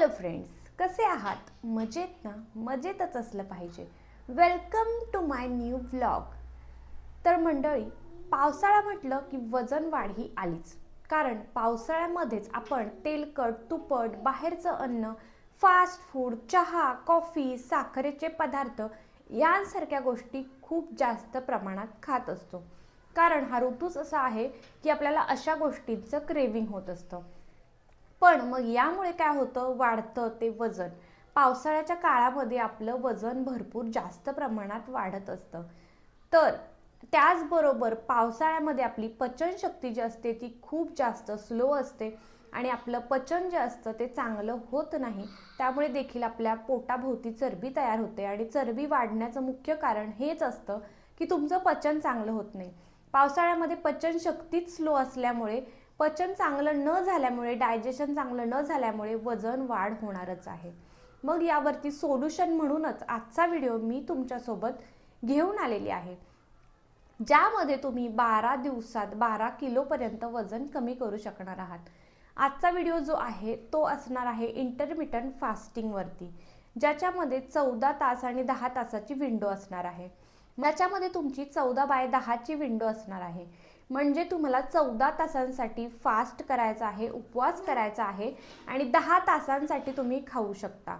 Hello friends कसे आहात? मजेत ना? मजेतच असलं पाहिजे. Welcome to my new vlog तर मंडळी पावसाळा म्हटलं की वजन वाढ ही आलीच. कारण पावसाळ्यामध्येच आपण तेलकट तुपट बाहेरचं अन्न फास्ट फूड चहा कॉफी साखरेचे पदार्थ यांसारख्या गोष्टी खूप जास्त प्रमाणात खात असतो. कारण हा ऋतूच असा आहे की आपल्याला अशा गोष्टींचं क्रेविंग होत असतं. पण मग यामुळे काय होतं? वाढतं ते वजन. पावसाळ्याच्या काळामध्ये आपलं वजन भरपूर जास्त प्रमाणात वाढत असतं. तर त्याचबरोबर पावसाळ्यामध्ये आपली पचनशक्ती जी असते ती खूप जास्त स्लो असते आणि आपलं पचन जे असतं ते चांगलं होत नाही. त्यामुळे देखील आपल्या पोटाभोवती चरबी तयार होते आणि चरबी वाढण्याचं मुख्य कारण हेच असतं की तुमचं पचन चांगलं होत नाही. पावसाळ्यामध्ये पचनशक्तीच स्लो असल्यामुळे पचन चांगलं न झाल्यामुळे डायजेशन चांगलं न झाल्यामुळे वजन वाढ होणारच आहे. मग यावरती सोल्युशन म्हणूनच आजचा व्हिडिओ मी तुमच्यासोबत घेऊन आलेली आहे. ज्यामध्ये तुम्ही बारा दिवसात बारा किलोपर्यंत वजन कमी करू शकणार आहात. आजचा व्हिडिओ जो आहे तो असणार आहे इंटरमिटंट फास्टिंगवरती ज्याच्यामध्ये चौदा तास आणि दहा तासाची विंडो असणार आहे. याच्यामध्ये तुमची चौदा बाय दहाची विंडो असणार आहे. म्हणजे तुम्हाला चौदा तासांसाठी फास्ट करायचा आहे उपवास करायचा आहे आणि दहा तासांसाठी तुम्ही खाऊ शकता.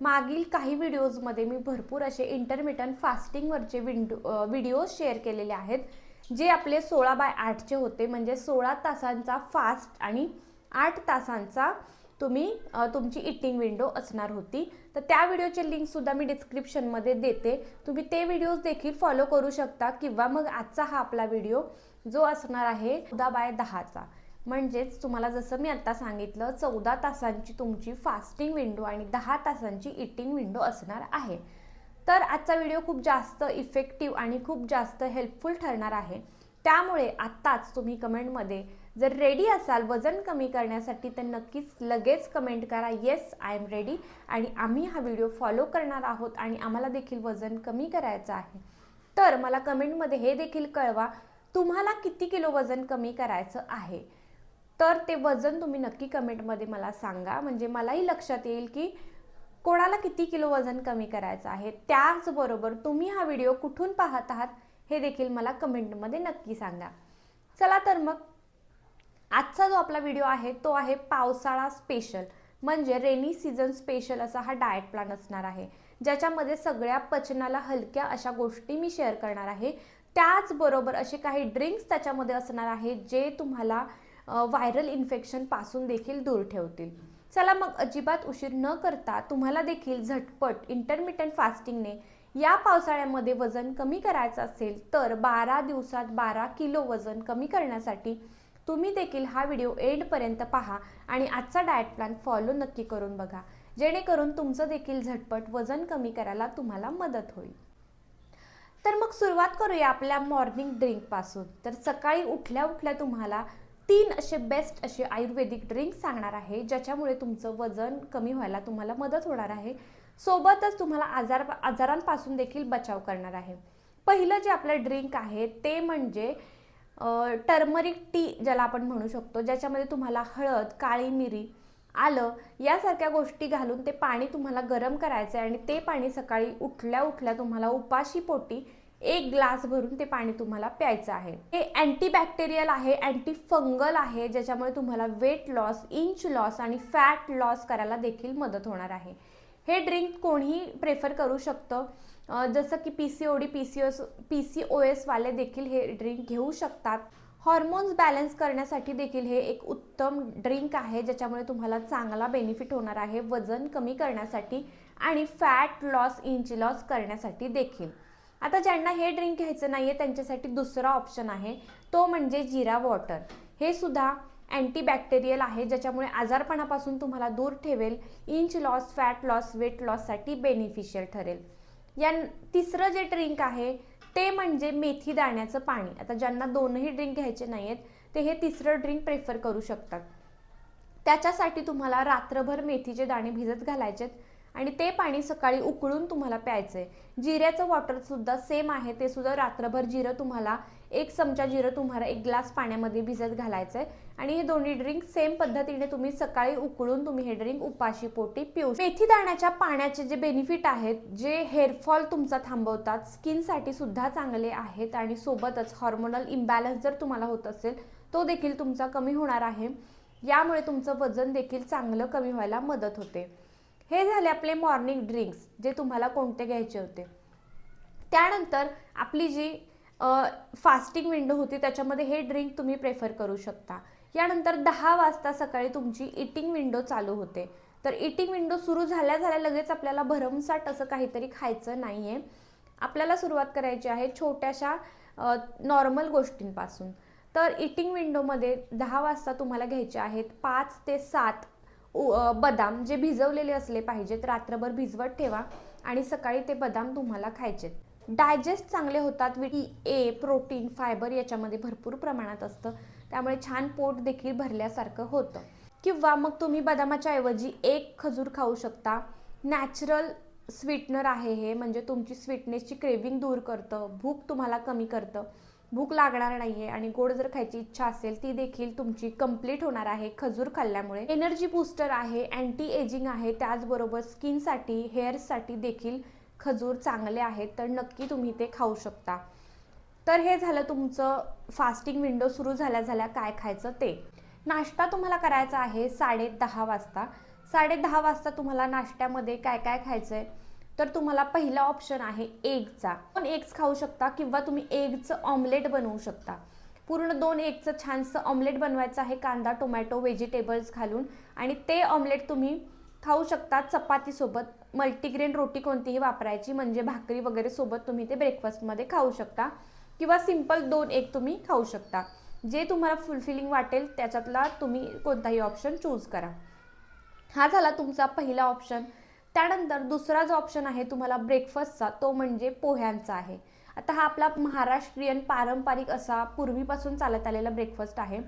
मागील काही व्हिडिओजमध्ये मी भरपूर असे इंटरमिटन फास्टिंगवरचे विंडो व्हिडिओज शेअर केलेले आहेत जे आपले सोळा बाय आठचे होते. म्हणजे सोळा तासांचा फास्ट आणि आठ तासांचा तुम्ही तुमची इटिंग विंडो असणार होती. तर त्या व्हिडिओचे लिंकसुद्धा मी डिस्क्रिप्शनमध्ये देते. तुम्ही ते व्हिडिओज देखील फॉलो करू शकता किंवा मग आजचा हा आपला व्हिडिओ जो असणार आहे चौदा बाय दहाचा. म्हणजेच तुम्हाला जसं मी आत्ता सांगितलं चौदा तासांची तुमची फास्टिंग विंडो आणि दहा तासांची इटिंग विंडो असणार आहे. तर आजचा व्हिडिओ खूप जास्त इफेक्टिव्ह आणि खूप जास्त हेल्पफुल ठरणार आहे. त्यामुळे आत्ताच तुम्ही कमेंटमध्ये जर रेडी असाल वजन कमी करण्यासाठी तर नक्कीच लगेच कमेंट करा. येस आय एम रेडी आणि आम्ही हा व्हिडिओ फॉलो करणार आहोत आणि आम्हाला देखील वजन कमी करायचं आहे. तर मला कमेंटमध्ये हे देखील कळवा तुम्हाला किती किलो वजन कमी करायचं आहे? तर ते वजन तुम्ही नक्की कमेंटमध्ये मला सांगा. म्हणजे मलाही लक्षात येईल की कोणाला किती किलो वजन कमी करायचं आहे. त्याचबरोबर तुम्ही हा व्हिडिओ कुठून पाहत आहात हे देखील मला कमेंटमध्ये नक्की सांगा. चला तर मग आजचा जो आपला व्हिडिओ आहे तो आहे पावसाळा स्पेशल म्हणजे रेनी सीझन स्पेशल असा हा डाएट प्लॅन असणार आहे. ज्याच्यामध्ये सगळ्या पचनाला हलक्या अशा गोष्टी मी शेअर करणार आहे. त्याचबरोबर असे काही ड्रिंक्स त्याच्यामध्ये असणार आहे जे तुम्हाला व्हायरल इन्फेक्शनपासून देखील दूर ठेवतील. चला मग अजिबात उशीर न करता तुम्हाला देखील झटपट इंटरमिटंट फास्टिंगने या पावसाळ्यामध्ये वजन कमी करायचं असेल तर बारा दिवसात बारा किलो वजन कमी करण्यासाठी तुम्ही देखील हा व्हिडिओ एंडपर्यंत पहा आणि आजचा डाएट प्लॅन फॉलो नक्की करून बघा. जेणेकरून तुमचं देखील झटपट वजन कमी करायला तुम्हाला मदत होईल. तर मग सुरुवात करूया आपल्या मॉर्निंग ड्रिंकपासून तर सकाळी उठल्या उठल्या तुम्हाला तीन असे बेस्ट असे आयुर्वेदिक ड्रिंक सांगणार आहे ज्याच्यामुळे तुमचं वजन कमी व्हायला तुम्हाला मदत होणार आहे. सोबतच तुम्हाला आजार आजारांपासून देखील बचाव करणार आहे. पहिलं जे आपलं ड्रिंक आहे ते म्हणजे टर्मरिक टी ज्याला आपण म्हणू शकतो ज्याच्यामध्ये तुम्हाला हळद काळी मिरी आलं यासारख्या गोष्टी घालून ते पाणी तुम्हाला गरम करायचं आहे आणि ते पाणी सकाळी उठल्या उठल्या तुम्हाला उपाशी पोटी एक ग्लास भरून ते पाणी तुम्हाला प्यायचं आहे. हे अँटीबॅक्टेरियल आहे अँटी फंगल आहे ज्याच्यामुळे तुम्हाला वेट लॉस इंच लॉस आणि फॅट लॉस करायला देखील मदत होणार आहे. हे ड्रिंक कोणीही प्रेफर करू शकतं. जसं की P C O D P C O S P C O एसवाले देखील हे ड्रिंक घेऊ शकतात. हॉर्मोन्स बॅलन्स करण्यासाठी देखील हे एक उत्तम ड्रिंक आहे ज्याच्यामुळे तुम्हाला चांगला बेनिफिट होणार आहे वजन कमी करण्यासाठी आणि फॅट लॉस इंच लॉस करण्यासाठी देखील. आता ज्यांना हे ड्रिंक घ्यायचं नाही आहे त्यांच्यासाठी दुसरा ऑप्शन आहे तो म्हणजे जिरा वॉटर हे सुद्धा अँटीबॅक्टेरियल आहे ज्याच्यामुळे आजारपणापासून तुम्हाला दूर ठेवेल inch loss fat loss weight लॉससाठी beneficial ठरेल. या तिसरं जे ड्रिंक आहे ते म्हणजे मेथी दाण्याचं पाणी. आता ज्यांना दोनही ड्रिंक घ्यायचे नाही आहेत ते हे तिसरं ड्रिंक प्रेफर करू शकतात. त्याच्यासाठी तुम्हाला रात्रभर मेथीचे दाणे भिजत घालायचेत आणि ते पाणी सकाळी उकळून तुम्हाला प्यायचं आहे जिऱ्याचं वॉटरसुद्धा सेम आहे ते सुद्धा रात्रभर जिरं तुम्हाला एक चमचा जिरं तुम्हाला एक ग्लास पाण्यामध्ये भिजत घालायचं आहे आणि हे दोन्ही ड्रिंक सेम पद्धतीने तुम्ही सकाळी उकळून तुम्ही हे ड्रिंक उपाशी पोटी पिऊ मेथी दाण्याच्या पाण्याचे जे बेनिफिट आहेत जे हेअरफॉल तुमचा थांबवतात स्किनसाठी सुद्धा चांगले आहेत आणि सोबतच हॉर्मोनल इम्बॅलन्स जर तुम्हाला होत असेल तो देखील तुमचा कमी होणार आहे. यामुळे तुमचं वजन देखील चांगलं कमी व्हायला मदत होते. हे झाले आपले मॉर्निंग ड्रिंक्स जे तुम्हाला कोणते घ्यायचे होते. त्यानंतर आपली जी फास्टिंग विंडो होती त्याच्यामध्ये हे ड्रिंक तुम्ही प्रेफर करू शकता. यानंतर दहा वाजता सकाळी तुमची इटिंग विंडो चालू होते. तर इटिंग विंडो सुरू झाल्या झाल्या लगेच आपल्याला भरमसाट असं काहीतरी खायचं नाही आहे आपल्याला सुरुवात करायची आहे छोट्याशा नॉर्मल गोष्टींपासून. तर इटिंग विंडोमध्ये दहा वाजता तुम्हाला घ्यायचे आहेत पाच ते सात उ- बदाम जे भिजवलेले असले पाहिजेत रात्रभर भिजवत ठेवा आणि सकाळी ते बदाम तुम्हाला खायचेत. डायजेस्ट चांगले होतात vit A e, protein fibre याच्यामध्ये भरपूर प्रमाणात असतं. त्यामुळे छान पोट देखील भरल्यासारखं होतं. किंवा मग तुम्ही बदामाच्या ऐवजी एक खजूर खाऊ शकता. नॅचरल स्वीटनर आहे हे म्हणजे तुमची स्वीटनेसची क्रेविंग दूर करतं भूक तुम्हाला कमी करतं. भूक लागणार नाहीये आणि गोड जर खायची इच्छा असेल ती देखील तुमची कंप्लीट होणार आहे खजूर खाल्ल्यामुळे. एनर्जी बूस्टर आहे अँटी एजिंग आहे त्याचबरोबर स्किनसाठी हेअर्ससाठी देखील खजूर चांगले आहेत तर नक्की तुम्ही ते खाऊ शकता. तर हे झालं तुमचं फास्टिंग विंडो सुरू झाल्या झाल्या काय खायचं ते. नाश्ता तुम्हाला करायचा आहे साडे दहा वाजता. साडे दहा वाजता तुम्हाला नाश्त्यामध्ये काय काय खायचं आहे तर तुम्हाला पहिला ऑप्शन आहे एगचा. पण एग्स खाऊ शकता किंवा तुम्ही एगचं ऑमलेट बनवू शकता. पूर्ण दोन एगचं छानसं ऑमलेट बनवायचं आहे कांदा टोमॅटो व्हेजिटेबल्स घालून. आणि ते ऑमलेट तुम्ही खाऊ शकता चपातीसोबत. मल्टीग्रेन रोटी कोणतीही वापरायची म्हणजे भाकरी वगैरे सोबत तुम्ही ते ब्रेकफास्टमध्ये खाऊ शकता किंवा सिंपल दोन एक तुम्ही खाऊ शकता. जे तुम्हाला फुलफिलिंग वाटेल त्याच्यातला तुम्ही कोणताही ऑप्शन चूज करा. हा झाला तुमचा पहिला ऑप्शन त्यानंतर दुसरा जो ऑप्शन आहे तुम्हाला ब्रेकफास्टचा तो म्हणजे पोह्यांचा आहे. आता हा आपला महाराष्ट्रीयन पारंपरिक असा पूर्वीपासून चालत आलेला ब्रेकफास्ट आहे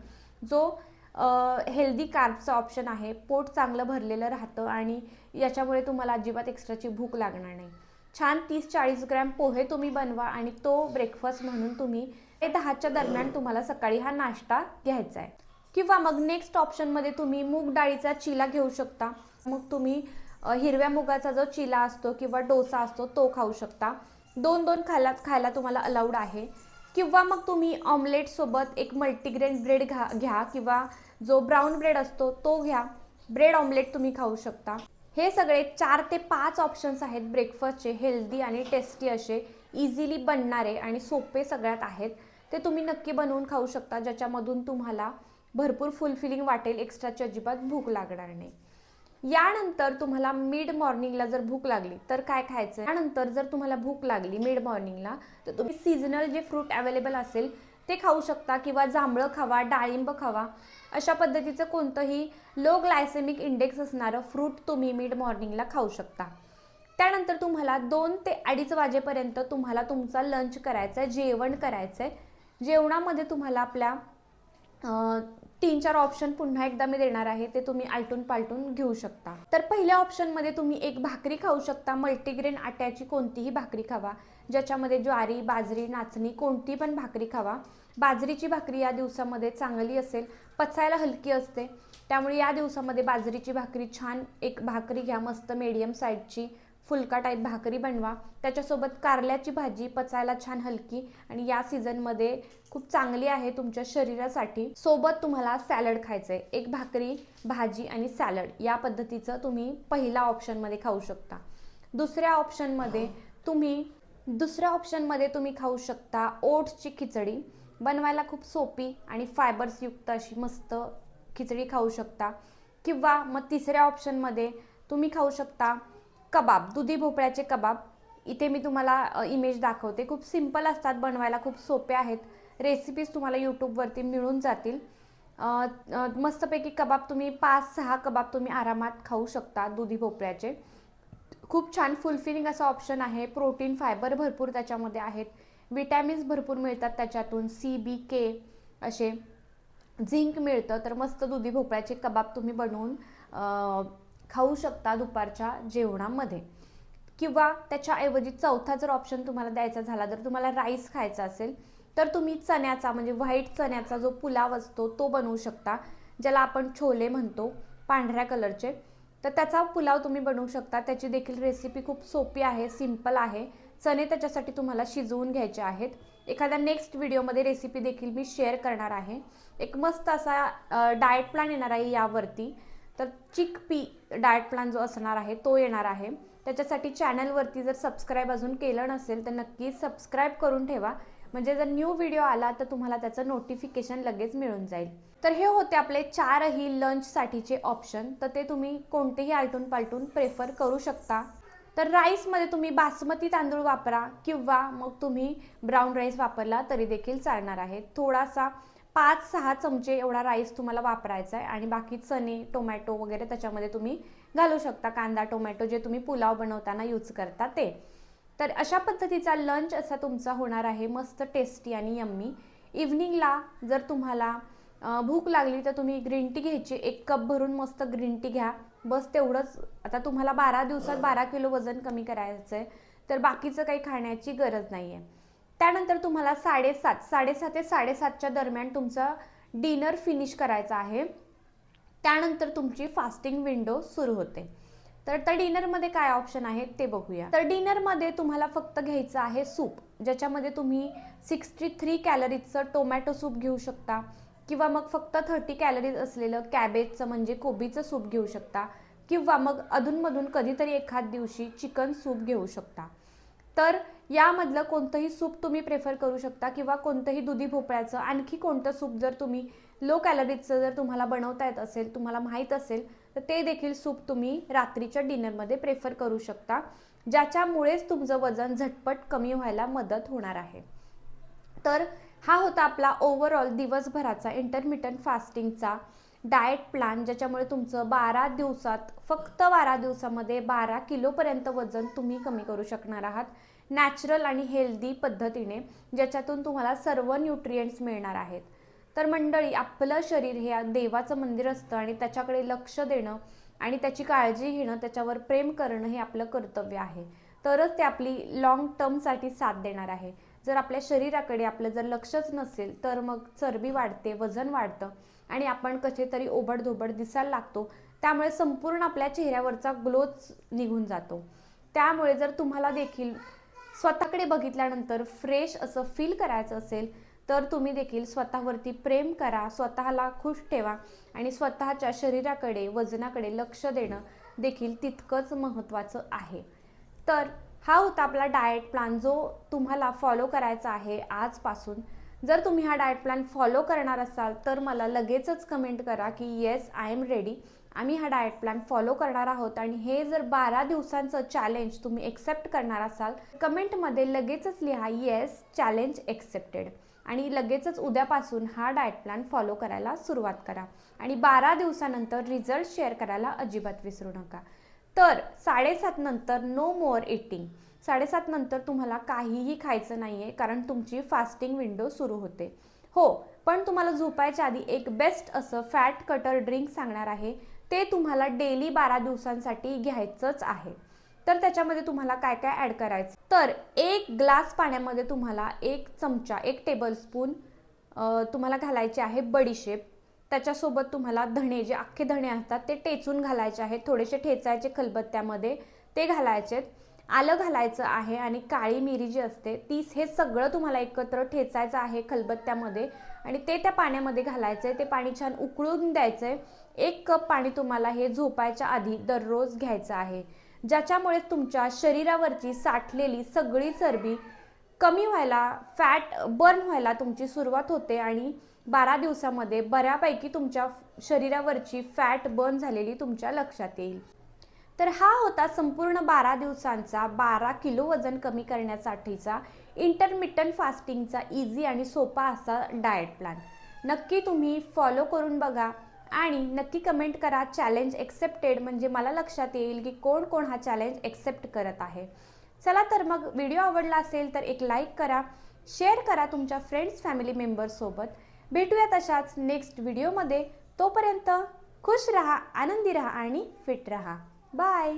जो हेल्दी कार्बचं ऑप्शन आहे. पोट चांगलं भरलेलं राहतं आणि याच्यामुळे तुम्हाला अजिबात एक्स्ट्राची भूक लागणार नाही. छान तीस चाळीस ग्रॅम पोहे तुम्ही बनवा आणि तो ब्रेकफास्ट म्हणून तुम्ही ते दहाच्या दरम्यान तुम्हाला सकाळी हा नाश्ता घ्यायचा आहे. किंवा मग नेक्स्ट ऑप्शनमध्ये तुम्ही मूग डाळीचा चिला घेऊ शकता. मग तुम्ही हिरव्या मुगाचा जो चिला असतो किंवा डोसा असतो तो खाऊ शकता. दोन दोन खायला खायला तुम्हाला अलाउड आहे. किंवा मग तुम्ही ऑमलेटसोबत एक मल्टीग्रेन ब्रेड घा घ्या किंवा जो ब्राऊन ब्रेड असतो तो घ्या. ब्रेड ऑमलेट तुम्ही खाऊ शकता. हे सगळे चार ते पाच ऑप्शन्स आहेत ब्रेकफास्टचे हेल्दी आणि टेस्टी असे. इझिली बनणारे आणि सोपे सगळ्यात आहेत. ते तुम्ही नक्की बनवून खाऊ शकता ज्याच्यामधून तुम्हाला भरपूर फुलफिलिंग वाटेल एक्स्ट्राची अजिबात भूक लागणार नाही. यानंतर तुम्हाला मिड मॉर्निंगला जर भूक लागली तर काय खायचं यानंतर जर तुम्हाला भूक लागली मिड मॉर्निंगला तर तुम्ही सीझनल जे फ्रूट अवेलेबल असेल ते खाऊ शकता किंवा जांभळं खावा डाळिंब खावा. अशा पद्धतीचं कोणतंही लो ग्लायसेमिक इंडेक्स असणारं फ्रूट तुम्ही मिड मॉर्निंगला खाऊ शकता. त्यानंतर तुम्हाला दोन ते अडीच वाजेपर्यंत तुम्हाला तुमचा लंच करायचा आहे जेवण करायचं आहे जेवणामध्ये तुम्हाला आपल्या तीन चार ऑप्शन पुन्हा एकदा मी देणार आहे ते तुम्ही आलटून पालटून घेऊ शकता. तर पहिल्या ऑप्शनमध्ये तुम्ही एक भाकरी खाऊ शकता. मल्टीग्रेन आट्याची कोणतीही भाकरी खावा. ज्याच्यामध्ये ज्वारी बाजरी नाचणी कोणती पण भाकरी खावा. बाजरीची भाकरी या दिवसामध्ये चांगली असेल पचायला हलकी असते. त्यामुळे या दिवसामध्ये बाजरीची भाकरी छान एक भाकरी घ्या मस्त मीडियम साईजची फुलका टाईप भाकरी बनवा. त्याच्यासोबत कारल्याची भाजी पचायला छान हलकी आणि या सीझनमध्ये खूप चांगली आहे तुमच्या शरीरासाठी. सोबत तुम्हाला सॅलड खायचं आहे एक भाकरी भाजी आणि सॅलड या पद्धतीचं तुम्ही पहिल्या ऑप्शनमध्ये खाऊ शकता. दुसऱ्या ऑप्शनमध्ये तुम्ही दुसऱ्या ऑप्शनमध्ये तुम्ही खाऊ शकता ओट्सची खिचडी. बनवायला खूप सोपी आणि फायबर्सयुक्त अशी मस्त खिचडी खाऊ शकता. किंवा मग तिसऱ्या ऑप्शनमध्ये तुम्ही खाऊ शकता कबाब दुधी भोपळ्याचे कबाब. इथे मी तुम्हाला इमेज दाखवते. खूप सिंपल असतात बनवायला खूप सोपे आहेत. रेसिपीज तुम्हाला यूट्यूबवरती मिळून जातील. मस्तपैकी कबाब तुम्ही पाच सहा कबाब तुम्ही आरामात खाऊ शकता दुधी भोपळ्याचे. खूप छान फुलफिलिंग असा ऑप्शन आहे. प्रोटीन फायबर भरपूर त्याच्यामध्ये आहेत. विटॅमिन्स भरपूर मिळतात त्याच्यातून. सी बी के असे. झिंक मिळतं तर मस्त दुधी भोपळ्याचे कबाब तुम्ही बनवून खाऊ शकता दुपारच्या जेवणामध्ये. किंवा त्याच्याऐवजी चौथा जर ऑप्शन तुम्हाला द्यायचा झाला जर तुम्हाला राईस खायचा असेल तर तुम्ही चण्याचा म्हणजे व्हाईट चण्याचा जो पुलाव असतो तो बनवू शकता ज्याला आपण छोले म्हणतो पांढऱ्या कलरचे तर त्याचा पुलाव तुम्ही बनवू शकता. त्याची देखील रेसिपी खूप सोपी आहे सिंपल आहे. चणे त्याच्यासाठी तुम्हाला शिजवून घ्यायचे आहेत. एखाद्या नेक्स्ट व्हिडिओमध्ये रेसिपी देखील मी शेअर करणार आहे. एक मस्त असा डाएट प्लॅन येणार आहे यावरती. तर चिक पी डाएट प्लॅन जो असणार आहे तो येणार आहे. त्याच्यासाठी चॅनलवरती जर सबस्क्राईब अजून केलं नसेल तर नक्की सबस्क्राईब करून ठेवा. म्हणजे जर न्यू व्हिडिओ आला तर तुम्हाला त्याचं नोटिफिकेशन लगेच मिळून जाईल. तर हे होते आपले चारही लंचसाठीचे ऑप्शन तर ते तुम्ही कोणतेही आलटून पालटून प्रेफर करू शकता. तर राईसमध्ये तुम्ही बासमती तांदूळ वापरा किंवा मग तुम्ही ब्राऊन राईस वापरला तरी देखील चालणार आहे. थोडासा पाच सहा चमचे एवढा राईस तुम्हाला वापरायचा आहे आणि बाकी चणे टोमॅटो वगैरे त्याच्यामध्ये तुम्ही घालू शकता. कांदा टोमॅटो जे तुम्ही पुलाव बनवताना यूज करता ते. तर अशा पद्धतीचा लंच असा तुमचा होणार आहे. मस्त टेस्टी आणि यम्मी इव्हनिंगला जर तुम्हाला भूक लागली तर तुम्ही ग्रीन टी घ्यायची. एक कप भरून मस्त ग्रीन टी घ्या. बस तेवढंच. आता तुम्हाला बारा दिवसात बारा किलो वजन कमी करायचं आहे तर बाकीचं काही खाण्याची गरज नाही आहे त्यानंतर तुम्हाला साडेसात साडेसात ते साडेसातच्या दरम्यान तुमचं डिनर फिनिश करायचं आहे. त्यानंतर तुमची फास्टिंग विंडो सुरू होते. तर त्या डिनरमध्ये काय ऑप्शन आहेत ते बघूया. तर डिनरमध्ये तुम्हाला फक्त घ्यायचं आहे सूप ज्याच्यामध्ये तुम्ही सिक्स्टी थ्री कॅलरीजचं टोमॅटो सूप घेऊ शकता किंवा मग फक्त थर्टी कॅलरीज असलेलं कॅबेजचं म्हणजे कोबीचं सूप घेऊ शकता किंवा मग अधूनमधून कधीतरी एखाद दिवशी चिकन सूप घेऊ शकता. तर यामधलं कोणतंही सूप तुम्ही प्रेफर करू शकता किंवा कोणतंही दुधी भोपळ्याचं आणखी कोणतं सूप जर तुम्ही लो कॅलरीजचं जर तुम्हाला बनवता येत असेल तुम्हाला माहीत असेल तर ते देखील सूप तुम्ही रात्रीच्या डिनरमध्ये प्रेफर करू शकता ज्याच्यामुळेच तुमचं वजन झटपट कमी व्हायला मदत होणार आहे. तर हा होता आपला ओव्हरऑल दिवसभराचा इंटरमिटंट फास्टिंगचा डाएट प्लॅन ज्याच्यामुळे तुमचं बारा दिवसात फक्त बारा दिवसामध्ये बारा किलोपर्यंत वजन तुम्ही कमी करू शकणार आहात. नॅचरल आणि हेल्दी पद्धतीने ज्याच्यातून तुम्हाला सर्व न्यूट्रियंट्स मिळणार आहेत. तर मंडळी आपलं शरीर हे देवाचं मंदिर असतं आणि त्याच्याकडे लक्ष देणं आणि त्याची काळजी घेणं त्याच्यावर प्रेम करणं हे आपलं कर्तव्य आहे. तरच ते आपली लाँग टर्मसाठी साथ देणार आहे. जर आपल्या शरीराकडे आपलं जर लक्षच नसेल तर मग चरबी वाढते वजन वाढतं. आणि आपण कसे तरी ओबडधोबड दिसायला लागतो त्यामुळे संपूर्ण आपल्या चेहऱ्यावरचा ग्लोच निघून जातो. त्यामुळे जर तुम्हाला देखील स्वतःकडे बघितल्यानंतर फ्रेश असं फील करायचं असेल तर तुम्ही देखील स्वतःवरती प्रेम करा स्वतःला खुश ठेवा आणि स्वतःच्या शरीराकडे वजनाकडे लक्ष देणं देखील तितकंच महत्त्वाचं आहे. तर हा होता आपला डाएट प्लॅन जो तुम्हाला फॉलो करायचा आहे आजपासून. जर तुम्ही हा डाएट प्लॅन फॉलो करणार असाल तर मला लगेचच कमेंट करा की येस आय एम रेडी आम्ही हा डाएट प्लॅन फॉलो करणार आहोत आणि हे जर बारा दिवसांचं चॅलेंज तुम्ही एक्सेप्ट करणार असाल कमेंटमध्ये लगेचच लिहा येस चॅलेंज एक्सेप्टेड आणि लगेचच उद्यापासून हा डाएट प्लॅन फॉलो करायला सुरुवात करा. आणि बारा दिवसानंतर रिझल्ट शेअर करायला अजिबात विसरू नका. तर साडेसात नंतर नो मोअर इटिंग साडेसात नंतर तुम्हाला काहीही खायचं नाही आहे कारण तुमची फास्टिंग विंडो सुरू होते. हो पण तुम्हाला झोपायच्या आधी एक बेस्ट असं फॅट कटर ड्रिंक सांगणार आहे. ते तुम्हाला डेली बारा दिवसांसाठी घ्यायचंच आहे. तर त्याच्यामध्ये तुम्हाला काय काय ॲड करायचं? तर एक ग्लास पाण्यामध्ये तुम्हाला एक चमचा एक टेबलस्पून तुम्हाला घालायचे आहे बडीशेप त्याच्यासोबत तुम्हाला धणे जे अख्खे धणे असतात ते टेचून घालायचे आहेत. थोडेसे ठेचायचे खलबत्त्यामध्ये ते घालायचे आलं घालायचं आहे आणि काळी मिरी जी असते तीस हे सगळं तुम्हाला एकत्र ठेचायचं आहे खलबत्त्यामध्ये. आणि ते त्या पाण्यामध्ये घालायचं आहे ते पाणी छान उकळून द्यायचं आहे एक कप पाणी तुम्हाला हे झोपायच्या आधी दररोज घ्यायचं आहे. ज्याच्यामुळे तुमच्या शरीरावरची साठलेली सगळी चरबी कमी व्हायला फॅट बर्न व्हायला तुमची सुरुवात होते आणि बारा दिवसामध्ये बऱ्यापैकी तुमच्या शरीरावरची फॅट बर्न झालेली तुमच्या लक्षात येईल. तर हा होता संपूर्ण बारा दिवसांचा बारा किलो वजन कमी करण्यासाठीचा इंटरमिटंट फास्टिंगचा इझी आणि सोपा असा डाएट प्लॅन नक्की तुम्ही फॉलो करून बघा आणि नक्की कमेंट करा चॅलेंज एक्सेप्टेड म्हणजे मला लक्षात येईल की कोण कोण हा चॅलेंज एक्सेप्ट करत आहे. चला तर मग व्हिडिओ आवडला असेल तर एक लाईक करा शेअर करा तुमच्या फ्रेंड्स फॅमिली मेंबर्ससोबत भेटूया तशाच नेक्स्ट व्हिडिओमध्ये तोपर्यंत खुश रहा आनंदी रहा आणि फिट रहा. बाय